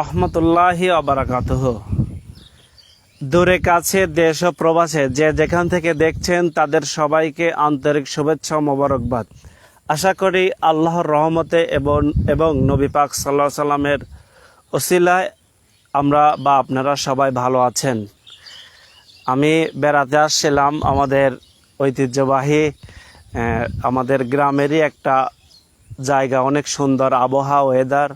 রহমতুল্লাহি অবরাকাতুহ। দূরে কাছে দেশ ও প্রবাসে যে যেখান থেকে দেখছেন তাদের সবাইকে আন্তরিক শুভেচ্ছা মোবারকবাদ। আশা করি আল্লাহর রহমতে এবং এবং নবী পাক সাল্লাহ সাল্লামের ওসিলায় আমরা বা আপনারা সবাই ভালো আছেন। আমি বেড়াতে আসছিলাম আমাদের ঐতিহ্যবাহী আমাদের গ্রামেরই একটা জায়গা, অনেক সুন্দর আবহাওয়া ওয়েদার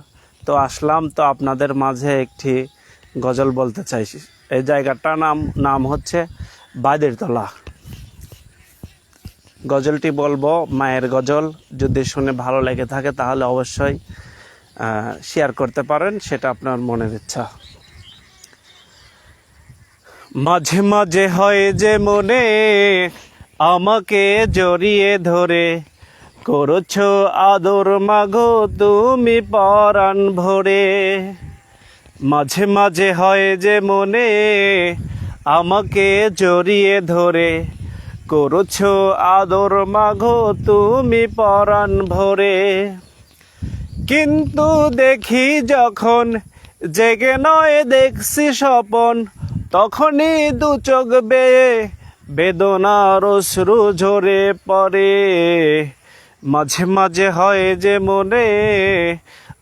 তো আসলাম তো আপনাদের মাঝে একটি গজল বলতে চাইছি এই জায়গাটার নাম নাম হচ্ছে বাদিরতলা। গজলটি বলব মায়ের গজল। যদি শুনে ভালো লেগে থাকে তাহলে অবশ্যই শেয়ার করতে পারেন, সেটা আপনার মনের ইচ্ছা। মাঝে মাঝে হয় যে মনে আমাকে জড়িয়ে ধরে করছ আদর মাগো, তুমি পরাণ ভরে। মাঝে মাঝে হয় যে মনে আমাকে জড়িয়ে ধরে। করছ আদর মাগো, তুমি পরাণ ভরে। কিন্তু দেখি যখন জেগে নয়, দেখছি স্বপন, তখনই দু চোখ বেয়ে বেদনার অশ্রু ঝরে পড়ে। মাঝে মাঝে হয় যে মনে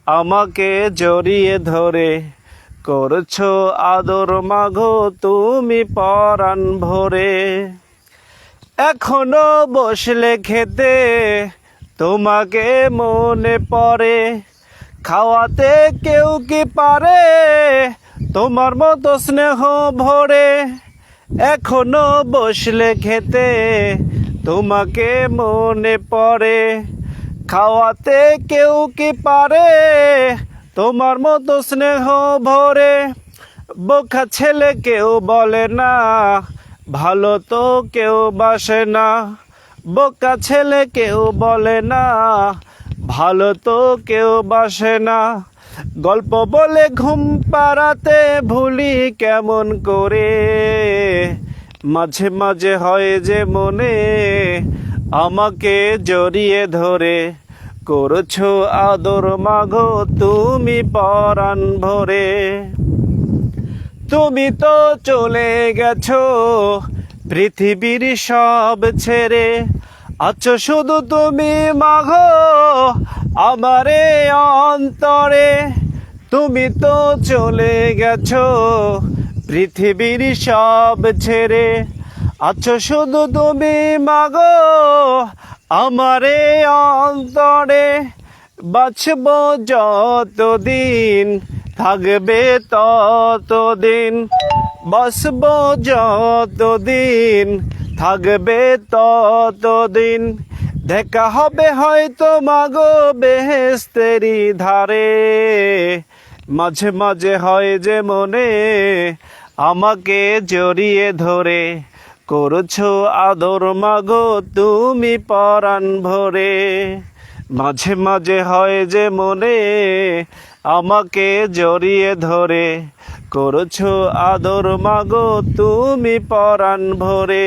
আমাকে জড়িয়ে ধরে। করছ আদর মাগো তুমি পরাণ ভরে। এখনও বসলে খেতে তোমাকে মনে পড়ে। খাওয়াতে কেউ কি পারে? তোমার মতো স্নেহ ভরে। এখনও বসলে খেতে তোমাকে মনে পড়ে, খাওয়াতে কেউ কি পারে? তোমার মতো স্নেহ ভরে, বোকা ছেলে কেউ বলে না, ভালো তো কেউ বাসে না, বোকা ছেলে কেউ বলে না, ভালো তো কেউ বাসে না। গল্প বলে ঘুম পাড়াতে ভুলি কেমন করে? মাঝে মাঝে হয় যে মনে আমাকে জড়িয়ে ধরে। করছ আদর মাগো, তুমি পরাণ ভরে। তুমি তো চলে গেছো পৃথিবীর সব ছেড়ে। আছো শুধু তুমি মাগো আমারে অন্তরে। তুমি তো চলে গেছো পৃথিবীর সব ছেড়ে আছো শুধু তুমি, মাগো, আমারে অন্তরে। বাঁচব যতদিন, থাকবে ততদিন। বসব যতদিন, থাকবে ততদিন। দেখা হবে হয়তো, মাগো বেহেস্তেরি ধারে। মাঝে মাঝে হয় যে মনে আমাকে জড়িয়ে ধরে। করছ আদর মাগো তুমি পরাণ ভরে। মাঝে মাঝে হয় যে মনে আমাকে জড়িয়ে ধরে। করছ আদর মাগো তুমি পরাণ ভরে।